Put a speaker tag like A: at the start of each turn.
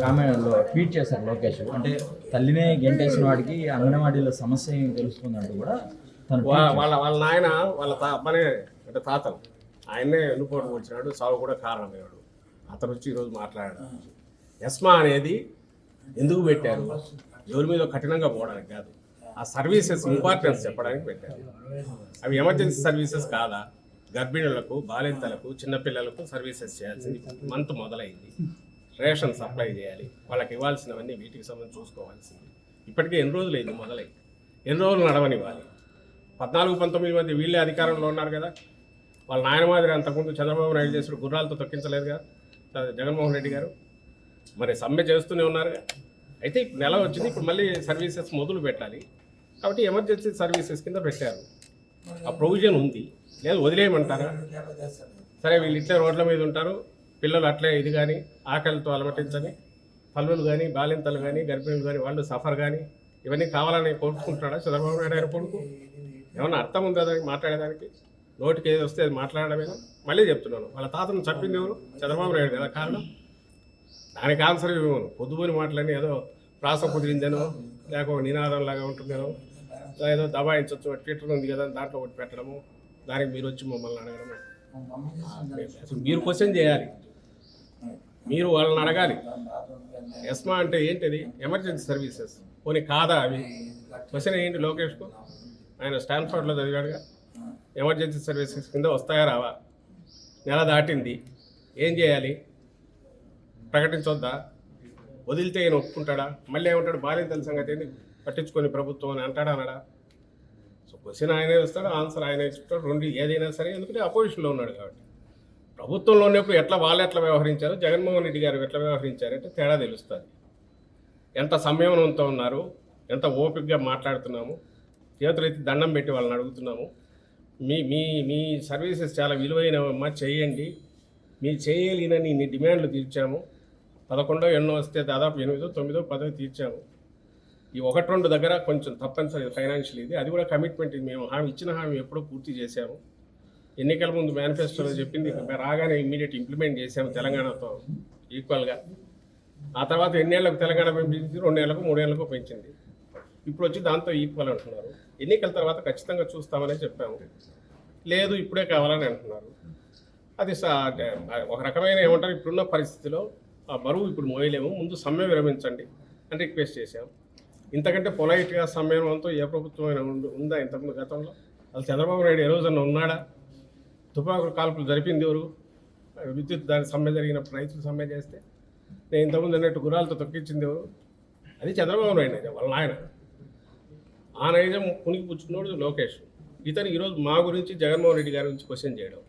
A: కామెంట్లో ట్వీట్ చేశారు లోకేష్. అంటే తల్లినే గెంటేసిన వాడికి అంగన్వాడీలో సమస్య ఏం తెలుస్తుందంటూ కూడా తను
B: వాళ్ళ వాళ్ళ నాయన వాళ్ళ తా అమ్మనే అంటే తాతలు. ఆయన్నే ఎన్నుకోవడం వచ్చినాడు. సాగు కూడా కారణమయ్యాడు. అతను వచ్చి ఈరోజు మాట్లాడాడు. ఎస్మా అనేది ఎందుకు పెట్టారు? ఎవరి మీద కఠినంగా పోవడానికి కాదు. ఆ సర్వీసెస్ ఇంపార్టెన్స్ చెప్పడానికి పెట్టారు. అవి ఎమర్జెన్సీ సర్వీసెస్ కాదా? గర్భిణులకు బాలింతలకు చిన్నపిల్లలకు సర్వీసెస్ చేయాల్సింది మంత్ మొదలైంది. రేషన్ సప్లై చేయాలి. వాళ్ళకి ఇవ్వాల్సినవన్నీ వీటికి సంబంధించి చూసుకోవాల్సింది. ఇప్పటికే ఎన్ని రోజులు అయింది మొదలై? ఎన్ని రోజులు నడవనివ్వాలి? పద్నాలుగు పంతొమ్మిది మంది వీళ్ళే అధికారంలో ఉన్నారు కదా. వాళ్ళ నాయన మాదిరి అంతకుముందు చంద్రబాబు నాయుడు చేసిన గుర్రాలతో తొక్కించలేదు కదా. జగన్మోహన్ రెడ్డి గారు. మరి సమ్మె చేస్తూనే ఉన్నారుగా అయితే ఇప్పుడు నెల వచ్చింది ఇప్పుడు మళ్ళీ సర్వీసెస్ మొదలు పెట్టాలి. కాబట్టి ఎమర్జెన్సీ సర్వీసెస్ కింద పెట్టారు. ఆ ప్రొవిజన్ ఉంది. లేదు వదిలేయమంటారా? సరే వీళ్ళు ఇట్లే రోడ్ల మీద ఉంటారు. పిల్లలు అట్లే ఇది కానీ ఆకలితో అలమటించని తల్లులు కానీ బాలింతలు కానీ గర్భిణులు కానీ వాళ్ళు సఫర్ కానీ ఇవన్నీ కావాలని కోరుకుంటున్నాడా చంద్రబాబు నాయుడు గారు కొడుకు? ఏమన్నా అర్థం ఉందా దానికి మాట్లాడేదానికి? నోటికి ఏది వస్తే అది మాట్లాడమేనా మళ్ళీ చెప్తున్నాను. వాళ్ళ తాతను చంపింది ఎవరు? చంద్రబాబు నాయుడు కదా కారణం? దానికి ఆన్సర్ ఇవ్వను. పొద్దుపోని మాటలని ఏదో ప్రాస కుదిరిందేనో లేక ఒక నినాదం లాగా ఉంటుందేనో ఏదో దబాయించవచ్చు ట్విట్టర్ ఉంది కదా దాంట్లో ఒకటి పెట్టడము దానికి మీరు వచ్చి మమ్మల్ని అడగడము. అసలు మీరు క్వశ్చన్ చేయాలి. మీరు వాళ్ళని అడగాలి. ఎస్మా అంటే ఏంటిది? Emergency services. పోనీ కాదా అవి? క్వశ్చన్ ఏంటి లోకేష్కు? ఆయన స్టాన్ఫర్డ్లో చదివాడుగా. ఎమర్జెన్సీ సర్వీసెస్ కింద వస్తాయా రావా? నెల దాటింది. ఏం చేయాలి? ప్రకటించొద్దా? వదిలితే ఈయన ఒప్పుకుంటాడా? మళ్ళీ ఏమంటాడు? బాలింతల సంగతి ఏంది పట్టించుకొని ప్రభుత్వం అని అంటాడా అనడా సో క్వశ్చన్ ఆయనే వస్తాడు ఆన్సర్ ఆయనే ఇస్తాడు రెండు ఏదైనా సరే ఎందుకంటే అపోజిషన్లో ఉన్నాడు కాబట్టి. ప్రభుత్వంలో ఉన్నప్పుడు ఎట్లా వాళ్ళు ఎట్లా వ్యవహరించారు? జగన్మోహన్ రెడ్డి గారు ఎట్లా వ్యవహరించారంటే తేడా తెలుస్తుంది. ఎంత సంయమనంతో ఉన్నారు? ఎంత ఓపికగా మాట్లాడుతున్నాము? చేతులైతే దండం పెట్టి వాళ్ళని అడుగుతున్నాము. మీ మీ మీ సర్వీసెస్ చాలా విలువైనవమ్మా చేయండి. మీరు చేయలేనని ఇన్ని డిమాండ్లు తీర్చాము. పదకొండో ఎన్నో వస్తే దాదాపు ఎనిమిదో తొమ్మిదో పదో తీర్చాము. ఈ ఒకటి రెండు దగ్గర కొంచెం తప్పనిసరి ఫైనాన్షియల్ ఇది. అది కూడా కమిట్మెంట్ ఇది. మేము హామీ ఇచ్చిన హామీ ఎప్పుడో పూర్తి చేశాము. ఎన్నికల ముందు మేనిఫెస్టోలో చెప్పింది రాగానే ఇమ్మీడియట్ ఇంప్లిమెంట్ చేశాము తెలంగాణతో ఈక్వల్గా ఆ తర్వాత ఎన్నేళ్ళకు తెలంగాణ పెంచింది? రెండేళ్ళకు మూడేళ్ళకు పెంచింది. ఇప్పుడు వచ్చి దాంతో ఈక్వల్ అంటున్నారు. ఎన్నికల తర్వాత ఖచ్చితంగా చూస్తామని చెప్పాము. లేదు ఇప్పుడే కావాలని అంటున్నారు. అది ఒక రకమైన ఏమంటారు ఇప్పుడున్న పరిస్థితిలో ఆ బరువు ఇప్పుడు మోయలేము. ముందు సమ్మె విరమించండి అని రిక్వెస్ట్ చేశాం. ఇంతకంటే పొలైట్గా సమ్మేళనంతో ఏ ప్రభుత్వం అయినా ఉందా ఇంతకుముందు గతంలో? అసలు చంద్రబాబు నాయుడు ఏ రోజన్నా ఉన్నాడా? తుపాకులు కాల్పులు జరిపింది ఎవరు? విద్యుత్ దాని సమ్మె జరిగినప్పుడు రైతులు సమ్మె చేస్తే. నేను ఇంతకుముందు అన్నట్టు గురాలతో తొక్కించింది ఎవరు? అది చంద్రబాబు నాయుడు వాళ్ళ ఆయన ఆ నైజం పుణికి పుచ్చుకున్నాడు లోకేష్. ఇతను ఈరోజు మా గురించి జగన్మోహన్ రెడ్డి గారి గురించి క్వశ్చన్ చేయడం.